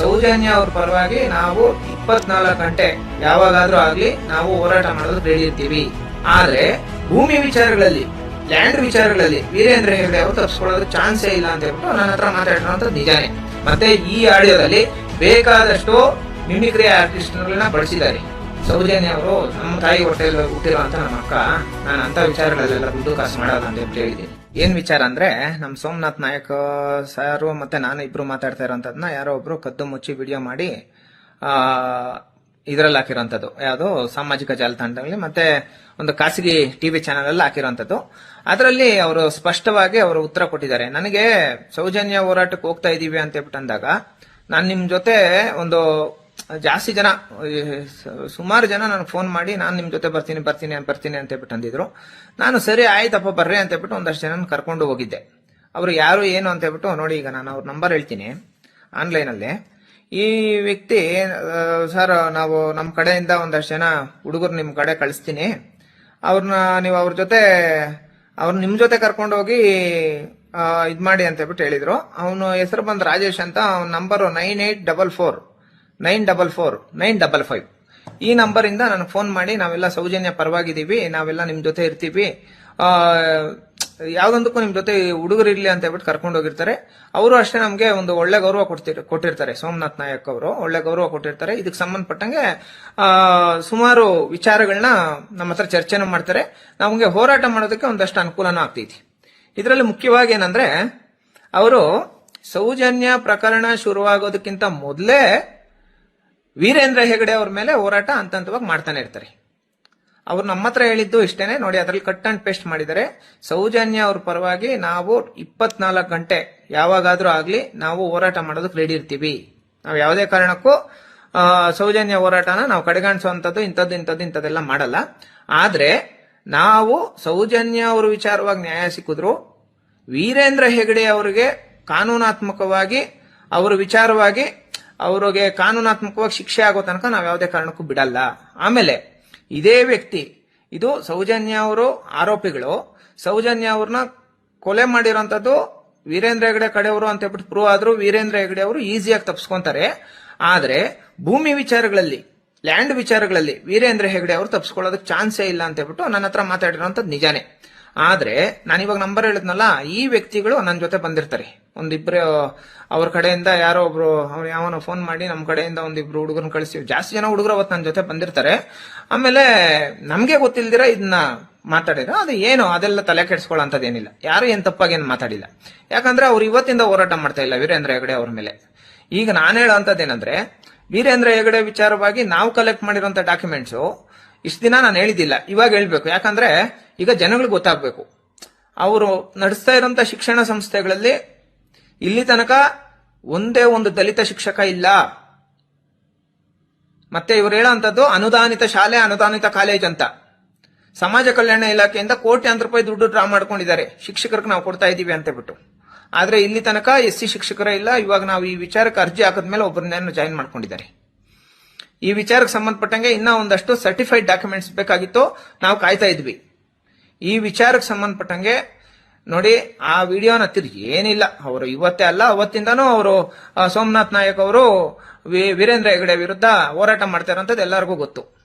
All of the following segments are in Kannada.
ಸೌಜನ್ಯ ಅವ್ರ ಪರವಾಗಿ ನಾವು ಇಪ್ಪತ್ನಾಲ್ಕು ಗಂಟೆ ಯಾವಾಗಾದ್ರೂ ಆಗ್ಲಿ ನಾವು ಹೋರಾಟ ಮಾಡೋದು ರೆಡಿ ಇರ್ತೀವಿ. ಆದ್ರೆ ಭೂಮಿ ವಿಚಾರಗಳಲ್ಲಿ ಲ್ಯಾಂಡ್ ವಿಚಾರಗಳಲ್ಲಿ ವೀರೇಂದ್ರ ಹೆಗಡೆ ಅವರು ತಪ್ಪಿಸ್ಕೊಳ್ಳೋದು ಚಾನ್ಸೇ ಇಲ್ಲ ಅಂತ ಹೇಳ್ಬಿಟ್ಟು ನನ್ನ ಹತ್ರ ಮಾತಾಡಿರೋಂಥದ್ದು ನಿಜಾನೇ. ಮತ್ತೆ ಈ ಆಡಿಯೋದಲ್ಲಿ ಬೇಕಾದಷ್ಟು ಮಿಮಿಕ್ರಿ ಆರ್ಟಿಸ್ಟ್ಗಳನ್ನ ಬಳಸಿದ್ದಾರೆ ಸೌಜನ್ಯ ಅವರು ನಮ್ಮ ತಾಯಿ ಹೊಟ್ಟೆಯಲ್ಲಿ ಹುಟ್ಟಿರೋ ಅಂತ ನಮ್ಮ ಅಕ್ಕ. ನಾನು ಅಂತ ವಿಚಾರಗಳಲ್ಲೆಲ್ಲ ದುಡ್ಡು ಕಾಸು ಮಾಡೋದು ಹೇಳಿದ್ದೀನಿ. ಏನ್ ವಿಚಾರ ಅಂದ್ರೆ ನಮ್ ಸೋಮನಾಥ್ ನಾಯಕ್ ಸಾರು ಮತ್ತೆ ನಾನು ಇಬ್ರು ಮಾತಾಡ್ತಾ ಇರೋಂಥದ್ನ ಯಾರೋ ಒಬ್ರು ಕದ್ದು ಮುಚ್ಚಿ ವಿಡಿಯೋ ಮಾಡಿ, ಆ, ಇದ್ರಲ್ಲಿ ಹಾಕಿರೋಂಥದ್ದು. ಯಾವುದು ಸಾಮಾಜಿಕ ಜಾಲತಾಣದಲ್ಲಿ ಮತ್ತೆ ಒಂದು ಖಾಸಗಿ ಟಿವಿ ಚಾನೆಲ್ ಅಲ್ಲಿ ಹಾಕಿರೋಂಥದ್ದು. ಅದರಲ್ಲಿ ಅವರು ಸ್ಪಷ್ಟವಾಗಿ ಅವರು ಉತ್ತರ ಕೊಟ್ಟಿದ್ದಾರೆ. ನನಗೆ ಸೌಜನ್ಯ ಹೋರಾಟಕ್ಕೆ ಹೋಗ್ತಾ ಇದೀವಿ ಅಂತ ಹೇಳ್ಬಿಟ್ಟು ಅಂದಾಗ, ನಾನು ನಿಮ್ ಜೊತೆ ಒಂದು ಜಾಸ್ತಿ ಜನ ಸುಮಾರು ಜನ ನನಗೆ ಫೋನ್ ಮಾಡಿ, ನಾನು ನಿಮ್ ಜೊತೆ ಬರ್ತೀನಿ ಬರ್ತೀನಿ ಬರ್ತೀನಿ ಅಂತ ಹೇಳ್ಬಿಟ್ಟು ಅಂದಿದ್ರು. ನಾನು ಸರಿ, ಆಯ್ತಪ್ಪ, ಬರ್ರಿ ಅಂತ ಹೇಳ್ಬಿಟ್ಟು ಒಂದಷ್ಟು ಜನ ಕರ್ಕೊಂಡು ಹೋಗಿದ್ದೆ. ಅವರು ಯಾರು, ಏನು ಅಂತ ಹೇಳ್ಬಿಟ್ಟು ನೋಡಿ ಈಗ ನಾನು ಅವ್ರ ನಂಬರ್ ಹೇಳ್ತೀನಿ ಆನ್ಲೈನಲ್ಲಿ ಈ ವ್ಯಕ್ತಿ ಸರ್, ನಾವು ನಮ್ಮ ಕಡೆಯಿಂದ ಒಂದಷ್ಟು ಜನ ಹುಡುಗರು ನಿಮ್ಮ ಕಡೆ ಕಳಿಸ್ತೀನಿ. ಅವ್ರನ್ನ ನೀವು ಅವ್ರ ಜೊತೆ, ಅವ್ರು ನಿಮ್ಮ ಜೊತೆ ಕರ್ಕೊಂಡು ಹೋಗಿ ಇದು ಮಾಡಿ ಅಂತ ಹೇಳ್ಬಿಟ್ಟು ಹೇಳಿದ್ರು. ಅವನು ಹೆಸರು ಬಂದು ರಾಜೇಶ್ ಅಂತ, ಅವ್ನ number nine eight double four nine double four, nine double five. ಈ ನಂಬರಿಂದ ನನಗೆ ಫೋನ್ ಮಾಡಿ ನಾವೆಲ್ಲ ಸೌಜನ್ಯ ಪರವಾಗಿದ್ದೀವಿ, ನಾವೆಲ್ಲ ನಿಮ್ಮ ಜೊತೆ ಇರ್ತೀವಿ. ಯಾವ್ದೊಂದಕ್ಕೂ ನಿಮ್ ಜೊತೆ ಹುಡುಗರು ಇರ್ಲಿ ಅಂತ ಹೇಳ್ಬಿಟ್ಟು ಕರ್ಕೊಂಡು ಹೋಗಿರ್ತಾರೆ. ಅವರು ಅಷ್ಟೇ ನಮಗೆ ಒಂದು ಒಳ್ಳೆ ಗೌರವ ಕೊಡ್ತಿರ್, ಕೊಟ್ಟಿರ್ತಾರೆ. ಸೋಮನಾಥ್ ನಾಯಕ್ ಅವರು ಒಳ್ಳೆ ಗೌರವ ಕೊಟ್ಟಿರ್ತಾರೆ. ಇದಕ್ಕೆ ಸಂಬಂಧಪಟ್ಟಂಗೆ ಸುಮಾರು ವಿಚಾರಗಳನ್ನ ನಮ್ಮ ಹತ್ರ ಚರ್ಚೆನೂ ಮಾಡ್ತಾರೆ. ನಮಗೆ ಹೋರಾಟ ಮಾಡೋದಕ್ಕೆ ಒಂದಷ್ಟು ಅನುಕೂಲನೂ ಆಗ್ತೈತಿ. ಇದರಲ್ಲಿ ಮುಖ್ಯವಾಗಿ ಏನಂದ್ರೆ, ಅವರು ಸೌಜನ್ಯ ಪ್ರಕರಣ ಶುರುವಾಗೋದಕ್ಕಿಂತ ಮೊದಲೇ ವೀರೇಂದ್ರ ಹೆಗಡೆ ಅವ್ರ ಮೇಲೆ ಹೋರಾಟ ಹಂತ ಹಂತವಾಗಿ ಮಾಡ್ತಾನೆ ಇರ್ತಾರೆ. ಅವ್ರು ನಮ್ಮ ಹತ್ರ ಹೇಳಿದ್ದು ಇಷ್ಟೇನೆ. ನೋಡಿ, ಅದ್ರಲ್ಲಿ ಕಟ್ ಅಂಡ್ ಪೇಸ್ಟ್ ಮಾಡಿದರೆ ಸೌಜನ್ಯ ಅವ್ರ ಪರವಾಗಿ ನಾವು ಇಪ್ಪತ್ನಾಲ್ಕು ಗಂಟೆ ಯಾವಾಗಾದ್ರೂ ಆಗ್ಲಿ ನಾವು ಹೋರಾಟ ಮಾಡೋದಕ್ಕೆ ರೆಡಿ ಇರ್ತೀವಿ. ನಾವು ಯಾವುದೇ ಕಾರಣಕ್ಕೂ ಸೌಜನ್ಯ ಹೋರಾಟನ ನಾವು ಕಡೆಗಾಣಿಸುವಂಥದ್ದು ಇಂಥದ್ದು ಇಂಥದ್ದು ಇಂಥದ್ದೆಲ್ಲ ಮಾಡಲ್ಲ. ಆದ್ರೆ ನಾವು ಸೌಜನ್ಯ ಅವ್ರ ವಿಚಾರವಾಗಿ ನ್ಯಾಯ ಸಿಕ್ಕಿದ್ರು. ವೀರೇಂದ್ರ ಹೆಗಡೆ ಅವರಿಗೆ ಕಾನೂನಾತ್ಮಕವಾಗಿ ಅವರ ವಿಚಾರವಾಗಿ ಅವರಿಗೆ ಕಾನೂನಾತ್ಮಕವಾಗಿ ಶಿಕ್ಷೆ ಆಗೋ ತನಕ ನಾವು ಯಾವುದೇ ಕಾರಣಕ್ಕೂ ಬಿಡಲ್ಲ. ಆಮೇಲೆ ಇದೇ ವ್ಯಕ್ತಿ, ಇದು ಸೌಜನ್ಯ ಅವರು ಆರೋಪಿಗಳು. ಸೌಜನ್ಯ ಅವ್ರನ್ನ ಕೊಲೆ ಮಾಡಿರೋಂಥದ್ದು ವೀರೇಂದ್ರ ಹೆಗಡೆ ಕಡೆಯವರು ಅಂತ ಹೇಳ್ಬಿಟ್ಟು ಪ್ರೂವ್ ಆದ್ರೂ ವೀರೇಂದ್ರ ಹೆಗಡೆ ಅವರು ಈಸಿಯಾಗಿ ತಪ್ಪಿಸ್ಕೊಂತಾರೆ ಆದರೆ ಭೂಮಿ ವಿಚಾರಗಳಲ್ಲಿ ಲ್ಯಾಂಡ್ ವಿಚಾರಗಳಲ್ಲಿ ವೀರೇಂದ್ರ ಹೆಗಡೆ ಅವರು ತಪ್ಸ್ಕೊಳ್ಳೋದಕ್ಕೆ ಚಾನ್ಸೇ ಇಲ್ಲ ಅಂತ ಹೇಳ್ಬಿಟ್ಟು ನನ್ನ ಹತ್ರ ಮಾತಾಡಿರೋಂಥದ್ದು ನಿಜಾನೇ. ಆದರೆ ನಾನು ಇವಾಗ ನಂಬರ್ ಹೇಳಿದ್ನಲ್ಲ, ಈ ವ್ಯಕ್ತಿಗಳು ನನ್ನ ಜೊತೆ ಬಂದಿರ್ತಾರೆ. ಒಂದಿಬ್ರು, ಅವ್ರ ಕಡೆಯಿಂದ ಯಾರೋ ಒಬ್ರು, ಅವ್ರು ಯಾವನ ಫೋನ್ ಮಾಡಿ ನಮ್ಮ ಕಡೆಯಿಂದ ಒಂದಿಬ್ರು ಹುಡುಗರನ್ನ ಕಳಿಸ್ತೀವಿ. ಜಾಸ್ತಿ ಜನ ಹುಡುಗರು ಅವತ್ತು ನನ್ನ ಜೊತೆ ಬಂದಿರ್ತಾರೆ. ಆಮೇಲೆ ನಮಗೆ ಗೊತ್ತಿಲ್ದಿರ ಇದನ್ನ ಮಾತಾಡಿರೋ ಅದು ಏನು, ಅದೆಲ್ಲ ತಲೆ ಕೆಡಿಸ್ಕೊಳ್ಳೋಂಥದ್ದೇನಿಲ್ಲ ಯಾರು ಏನು ತಪ್ಪಾಗಿ ಏನ್ ಮಾತಾಡಿಲ್ಲ. ಯಾಕಂದ್ರೆ ಅವ್ರು ಇವತ್ತಿಂದ ಹೋರಾಟ ಮಾಡ್ತಾ ಇಲ್ಲ ವೀರೇಂದ್ರ ಹೆಗಡೆ ಅವ್ರ ಮೇಲೆ. ಈಗ ನಾನು ಹೇಳೋಂಥದ್ದೇನಂದ್ರೆ, ವೀರೇಂದ್ರ ಹೆಗಡೆ ವಿಚಾರವಾಗಿ ನಾವು ಕಲೆಕ್ಟ್ ಮಾಡಿರೋಂಥ ಡಾಕ್ಯುಮೆಂಟ್ಸ್ ಇಷ್ಟು ದಿನ ನಾನು ಹೇಳಿದ್ದಿಲ್ಲ. ಇವಾಗ ಹೇಳ್ಬೇಕು. ಯಾಕಂದ್ರೆ ಈಗ ಜನಗಳಿಗೆ ಗೊತ್ತಾಗಬೇಕು. ಅವರು ನಡೆಸ್ತಾ ಇರೋಂಥ ಶಿಕ್ಷಣ ಸಂಸ್ಥೆಗಳಲ್ಲಿ ಇಲ್ಲಿ ತನಕ ಒಂದೇ ಒಂದು ದಲಿತ ಶಿಕ್ಷಕ ಇಲ್ಲ. ಮತ್ತೆ ಇವರು ಹೇಳುವಂಥದ್ದು ಅನುದಾನಿತ ಶಾಲೆ, ಅನುದಾನಿತ ಕಾಲೇಜ್ ಅಂತ. ಸಮಾಜ ಕಲ್ಯಾಣ ಇಲಾಖೆಯಿಂದ ಕೋಟ್ಯಾಂತರ ರೂಪಾಯಿ ದುಡ್ಡು ಡ್ರಾ ಮಾಡ್ಕೊಂಡಿದ್ದಾರೆ. ಶಿಕ್ಷಕರಿಗೆ ನಾವು ಕೊಡ್ತಾ ಇದ್ದೀವಿ ಅಂತ ಬಿಟ್ಟು. ಆದರೆ ಇಲ್ಲಿ ತನಕ ಎಸ್ ಸಿ ಶಿಕ್ಷಕರೇ ಇಲ್ಲ. ಇವಾಗ ನಾವು ಈ ವಿಚಾರಕ್ಕೆ ಅರ್ಜಿ ಹಾಕಿದ್ಮೇಲೆ ಒಬ್ಬರನ್ನ ಜಾಯಿನ್ ಮಾಡ್ಕೊಂಡಿದ್ದಾರೆ. ಈ ವಿಚಾರಕ್ಕೆ ಸಂಬಂಧಪಟ್ಟಂಗೆ ಇನ್ನ ಒಂದಷ್ಟು ಸರ್ಟಿಫೈಡ್ ಡಾಕ್ಯುಮೆಂಟ್ಸ್ ಬೇಕಾಗಿತ್ತು. ನಾವು ಕಾಯ್ತಾ ಇದ್ವಿ. ಈ ವಿಚಾರಕ್ಕೆ ಸಂಬಂಧಪಟ್ಟಂಗೆ ನೋಡಿ, ಆ ವಿಡಿಯೋನ ತಿರುಗಿ ಏನಿಲ್ಲ. ಅವರು ಇವತ್ತೇ ಅಲ್ಲ, ಅವತ್ತಿಂದನೂ ಅವರು ಸೋಮನಾಥ್ ನಾಯಕ್ ಅವರು ವೀರೇಂದ್ರ ಹೆಗಡೆ ವಿರುದ್ಧ ಹೋರಾಟ ಮಾಡ್ತಾರಂಥದ್ದು ಎಲ್ಲರಿಗೂ ಗೊತ್ತು.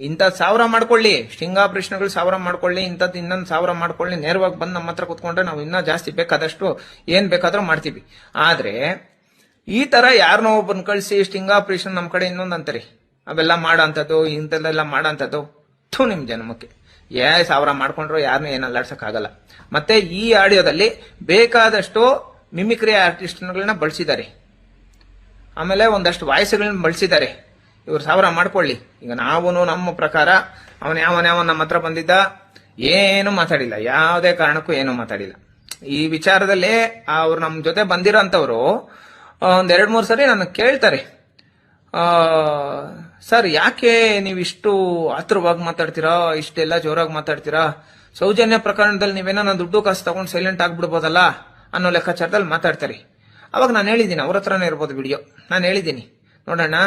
ಇಂಥದ್ದು ಸಾವಿರ ಮಾಡ್ಕೊಳ್ಳಿ. ಸ್ಟಿಂಗ್ ಪ್ರಶ್ನೆಗಳು ಸಾವಿರ ಮಾಡ್ಕೊಳ್ಳಿ ಇಂಥದ್ದು ಇನ್ನೊಂದು ಸಾವಿರ ಮಾಡ್ಕೊಳ್ಳಿ. ನೇರವಾಗಿ ಬಂದು ನಮ್ಮ ಹತ್ರ ಕುತ್ಕೊಂಡ್ರೆ ನಾವು ಇನ್ನೂ ಜಾಸ್ತಿ ಬೇಕಾದಷ್ಟು ಏನು ಬೇಕಾದರೂ ಮಾಡ್ತೀವಿ. ಆದ್ರೆ, ಈ ತರ ಯಾರನ್ನೋ ಒಬ್ಬನ ಕಳಿಸಿ ಸ್ಟಿಂಗ್ ಆಪರೇಷನ್ ನಮ್ಮ ಕಡೆ ಇನ್ನೊಂದು ಅಂತಾರೆ. ಅವೆಲ್ಲ ಮಾಡೋಂಥದ್ದು ಇಂಥದ್ದೆಲ್ಲ ಮಾಡೋಂಥದ್ದು. ಥೂ ನಿಮ್ಮ ಜನ್ಮಕ್ಕೆ. ಏ ಸಾವಿರ ಮಾಡ್ಕೊಂಡ್ರು ಯಾರನ್ನೂ ಏನು ಅಲ್ಲಾಡ್ಸಕ್ಕಾಗಲ್ಲ ಮತ್ತೆ ಈ ಆಡಿಯೋದಲ್ಲಿ ಬೇಕಾದಷ್ಟು ಮಿಮಿಕ್ರಿ ಆರ್ಟಿಸ್ಟ್ಗಳನ್ನ ಬಳಸಿದ್ದಾರೆ. ಆಮೇಲೆ ಒಂದಷ್ಟು ವಾಯ್ಸ್ಗಳನ್ನ ಬಳಸಿದ್ದಾರೆ. ಇವ್ರು ಸಾವಿರ ಮಾಡ್ಕೊಳ್ಳಿ. ಈಗ ನಾವು ನಮ್ಮ ಪ್ರಕಾರ, ಅವನ ಯಾವನ ಯಾವ ನಮ್ಮ ಹತ್ರ ಬಂದಿದ್ದ, ಏನು ಮಾತಾಡಿಲ್ಲ. ಯಾವುದೇ ಕಾರಣಕ್ಕೂ ಏನು ಮಾತಾಡಿಲ್ಲ. ಈ ವಿಚಾರದಲ್ಲಿ ಅವ್ರು ನಮ್ಮ ಜೊತೆ ಬಂದಿರೋಂಥವ್ರು, ಒಂದ್ ಎರಡ್ ಮೂರು ಸರಿ ನನ್ನ ಕೇಳ್ತಾರೆ. ಸರ್, ಯಾಕೆ ನೀವು ಇಷ್ಟು ಆತುರವಾಗಿ ಮಾತಾಡ್ತೀರಾ? ಇಷ್ಟೆಲ್ಲ ಜೋರಾಗಿ ಮಾತಾಡ್ತೀರಾ? ಸೌಜನ್ಯ ಪ್ರಕರಣದಲ್ಲಿ ನೀವೇನೋ ದುಡ್ಡು ಕಾಸು ತಗೊಂಡು ಸೈಲೆಂಟ್ ಆಗ್ಬಿಡ್ಬೋದಲ್ಲ ಅನ್ನೋ ಲೆಕ್ಕಾಚಾರದಲ್ಲಿ ಮಾತಾಡ್ತಾರೆ. ಅವಾಗ ನಾನು ಹೇಳಿದ್ದೀನಿ, ಅವ್ರ ಹತ್ರನೇ ಇರ್ಬೋದು ವಿಡಿಯೋ ನಾನು ಹೇಳಿದ್ದೀನಿ. ನೋಡೋಣ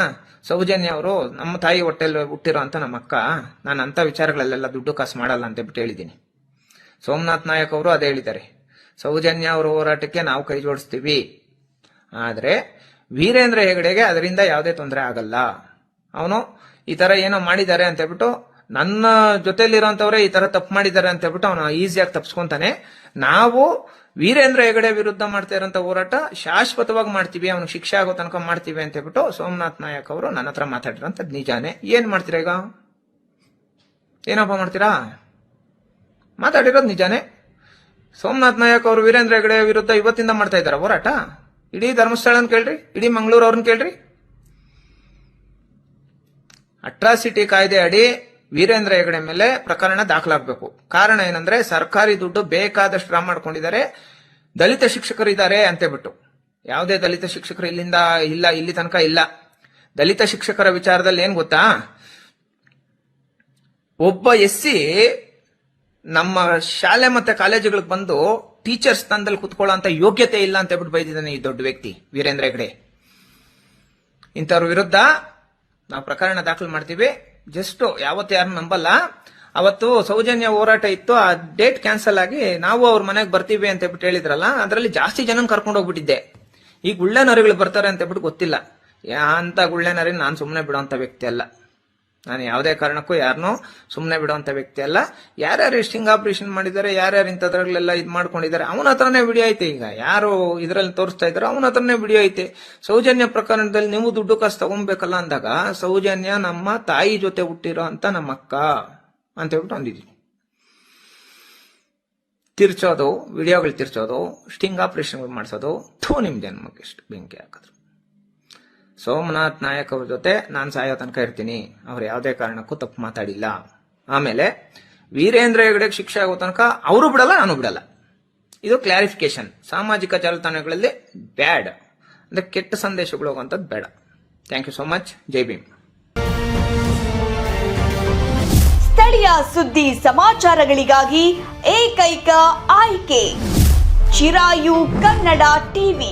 ಸೌಜನ್ಯ ಅವರು ನಮ್ಮ ತಾಯಿ ಹೊಟ್ಟೆಲ್ಲಿ ಹುಟ್ಟಿರೋ ಅಂತ ನಮ್ಮ ಅಕ್ಕ, ನಾನು ಅಂಥ ವಿಚಾರಗಳಲ್ಲೆಲ್ಲ ದುಡ್ಡು ಕಾಸು ಮಾಡಲ್ಲ ಅಂತ ಬಿಟ್ಟು ಹೇಳಿದ್ದೀನಿ. ಸೋಮನಾಥ್ ನಾಯಕ್ ಅವರು ಅದೇ ಹೇಳಿದ್ದಾರೆ. ಸೌಜನ್ಯ ಅವರ ಹೋರಾಟಕ್ಕೆ ನಾವು ಕೈ ಜೋಡಿಸ್ತೀವಿ ಆದರೆ, ವೀರೇಂದ್ರ ಹೆಗಡೆಗೆ ಅದರಿಂದ ಯಾವುದೇ ತೊಂದರೆ ಆಗಲ್ಲ. ಅವನು ಈ ತರ ಏನೋ ಮಾಡಿದ್ದಾರೆ ಅಂತ ಹೇಳ್ಬಿಟ್ಟು, ನನ್ನ ಜೊತೆಲಿರೋಂಥವ್ರೆ ಈ ತರ ತಪ್ಪು ಮಾಡಿದ್ದಾರೆ ಅಂತ ಹೇಳ್ಬಿಟ್ಟು ಅವನು ಈಸಿಯಾಗಿ ತಪ್ಸ್ಕೊಂತಾನೆ. ನಾವು ವೀರೇಂದ್ರ ಹೆಗಡೆ ವಿರುದ್ಧ ಮಾಡ್ತಾ ಇರೋಂಥ ಹೋರಾಟ ಶಾಶ್ವತವಾಗಿ ಮಾಡ್ತೀವಿ, ಅವ್ನಿಗೆ ಶಿಕ್ಷೆ ಆಗೋ ತನಕ ಮಾಡ್ತೀವಿ ಅಂತ ಹೇಳ್ಬಿಟ್ಟು ಸೋಮನಾಥ್ ನಾಯಕ್ ಅವರು ನನ್ನ ಹತ್ರ ಮಾತಾಡಿರೋಂಥದ್ದು ನಿಜಾನೇ. ಏನ್ ಮಾಡ್ತೀರಾ ಈಗ? ಏನಪ್ಪ ಮಾಡ್ತೀರಾ? ಮಾತಾಡಿರೋದು ನಿಜಾನೇ. ಸೋಮನಾಥ್ ನಾಯಕ್ ಅವರು ವೀರೇಂದ್ರ ಹೆಗಡೆ ವಿರುದ್ಧ ಇವತ್ತಿಂದ ಮಾಡ್ತಾ ಇದ್ದಾರೆ ಹೋರಾಟ. ಇಡೀ ಧರ್ಮಸ್ಥಳನ ಕೇಳ್ರಿ, ಇಡೀ ಮಂಗಳೂರು ಅವ್ರನ್ನ ಕೇಳ್ರಿ. ಅಟ್ರಾಸಿಟಿ ಕಾಯ್ದೆ ಅಡಿ ವೀರೇಂದ್ರ ಹೆಗಡೆ ಮೇಲೆ ಪ್ರಕರಣ ದಾಖಲಾಗಬೇಕು. ಕಾರಣ ಏನಂದ್ರೆ ಸರ್ಕಾರಿ ದುಡ್ಡು ಬೇಕಾದಷ್ಟು ಡ್ರಾ ಮಾಡ್ಕೊಂಡಿದ್ದಾರೆ. ದಲಿತ ಶಿಕ್ಷಕರು ಇದ್ದಾರೆ ಅಂತೇಳ್ಬಿಟ್ಟು ಯಾವುದೇ ದಲಿತ ಶಿಕ್ಷಕರು ಇಲ್ಲಿಂದ ಇಲ್ಲ, ಇಲ್ಲಿ ತನಕ ಇಲ್ಲ. ದಲಿತ ಶಿಕ್ಷಕರ ವಿಚಾರದಲ್ಲಿ ಏನ್ ಗೊತ್ತಾ? ಒಬ್ಬ ಎಸ್ ಸಿ ನಮ್ಮ ಶಾಲೆ ಮತ್ತೆ ಕಾಲೇಜುಗಳಿಗೆ ಬಂದು ಟೀಚರ್ ಸ್ಥಾನದಲ್ಲಿ ಕುತ್ಕೊಳ್ಳೋ ಯೋಗ್ಯತೆ ಇಲ್ಲ ಅಂತ ಹೇಳ್ಬಿಟ್ಟು ಬೈದಿದ್ದಾನೆ ಈ ದೊಡ್ಡ ವ್ಯಕ್ತಿ ವೀರೇಂದ್ರ ಹೆಗಡೆ. ಇಂಥವ್ರ ವಿರುದ್ಧ ನಾವು ಪ್ರಕರಣ ದಾಖಲು ಮಾಡ್ತೀವಿ. ಜಸ್ಟ್ ಯಾವತ್ತು ಯಾರು ನಂಬಲ್ಲ. ಅವತ್ತು ಸೌಜನ್ಯ ಹೋರಾಟ ಇತ್ತು. ಆ ಡೇಟ್ ಕ್ಯಾನ್ಸಲ್ ಆಗಿ ನಾವು ಅವ್ರ ಮನೆಗೆ ಬರ್ತೀವಿ ಅಂತ ಹೇಳ್ಬಿಟ್ಟು ಹೇಳಿದ್ರಲ್ಲ, ಅದರಲ್ಲಿ ಜಾಸ್ತಿ ಜನ ಕರ್ಕೊಂಡು ಹೋಗ್ಬಿಟ್ಟಿದ್ದೆ. ಈ ಗುಳ್ಳೆ ನರಿಗಳು ಬರ್ತಾರೆ ಅಂತ ಹೇಳ್ಬಿಟ್ಟು ಗೊತ್ತಿಲ್ಲ. ಅಂತ ಗುಳ್ಳೆ ನರಿ ನಾನು ಸುಮ್ಮನೆ ಬಿಡುವಂತ ವ್ಯಕ್ತಿ ಅಲ್ಲ. ನಾನು ಯಾವುದೇ ಕಾರಣಕ್ಕೂ ಯಾರನ್ನೂ ಸುಮ್ಮನೆ ಬಿಡುವಂತ ವ್ಯಕ್ತಿ ಅಲ್ಲ. ಯಾರ್ಯಾರು ಇಷ್ಟಿಂಗ್ ಆಪರೇಷನ್ ಮಾಡಿದ್ದಾರೆ, ಯಾರ್ಯಾರು ಇಂಥದ್ರಲ್ಲೆಲ್ಲ ಇದು ಮಾಡ್ಕೊಂಡಿದ್ದಾರೆ, ಅವನ ಹತ್ರನೇ ವಿಡಿಯೋ ಐತೆ ಈಗ. ಯಾರು ಇದರಲ್ಲಿ ತೋರಿಸ್ತಾ ಇದ್ರು ಅವನ ಹತ್ರನೇ ವಿಡಿಯೋ ಐತೆ. ಸೌಜನ್ಯ ಪ್ರಕರಣದಲ್ಲಿ ನೀವು ದುಡ್ಡು ಕಾಸು ತಗೊಬೇಕಲ್ಲ ಅಂದಾಗ, ಸೌಜನ್ಯ ನಮ್ಮ ತಾಯಿ ಜೊತೆ ಹುಟ್ಟಿರೋ ಅಂತ ನಮ್ಮ ಅಕ್ಕ ಅಂತ ಹೇಳ್ಬಿಟ್ಟು ಅಂದಿದ್ವಿ ತಿರ್ಚೋದು, ವಿಡಿಯೋಗಳು ತಿರ್ಚೋದು, ಸ್ಟಿಂಗ್ ಆಪರೇಷನ್ಗಳು ಮಾಡಿಸೋದು, ಥೂ ನಿಮ್ಮ ಜನ್ಮಕ್ಕೆ ಎಷ್ಟು ಬೆಂಕಿ ಹಾಕಿದ್ರು. ಸೋಮನಾಥ್ ನಾಯಕ್ ಅವ್ರ ಜೊತೆ ನಾನು ಸಾಯೋ ತನಕ ಇರ್ತೀನಿ. ಅವ್ರು ಯಾವುದೇ ಕಾರಣಕ್ಕೂ ತಪ್ಪು ಮಾತಾಡಿಲ್ಲ. ಆಮೇಲೆ ವೀರೇಂದ್ರ ಹೆಗಡೆಗೆ ಶಿಕ್ಷೆ ಆಗೋ ತನಕ ಅವರು ಬಿಡಲ್ಲ, ನಾನು ಬಿಡಲ್ಲ. ಇದು ಕ್ಲಾರಿಫಿಕೇಶನ್ ಸಾಮಾಜಿಕ ಜಾಲತಾಣಗಳಲ್ಲಿ ಬ್ಯಾಡ್. ಅಂದ್ರೆ ಕೆಟ್ಟ ಸಂದೇಶಗಳು ಹೋಗುವಂಥದ್ದು ಬೇಡ. Thank you so much Jai Bhim. ಸ್ಥಳೀಯ ಸುದ್ದಿ ಸಮಾಚಾರಗಳಿಗಾಗಿ ಏಕೈಕ ಆಯ್ಕೆ. ಚಿರಾಯು ಕನ್ನಡ ಟಿವಿ.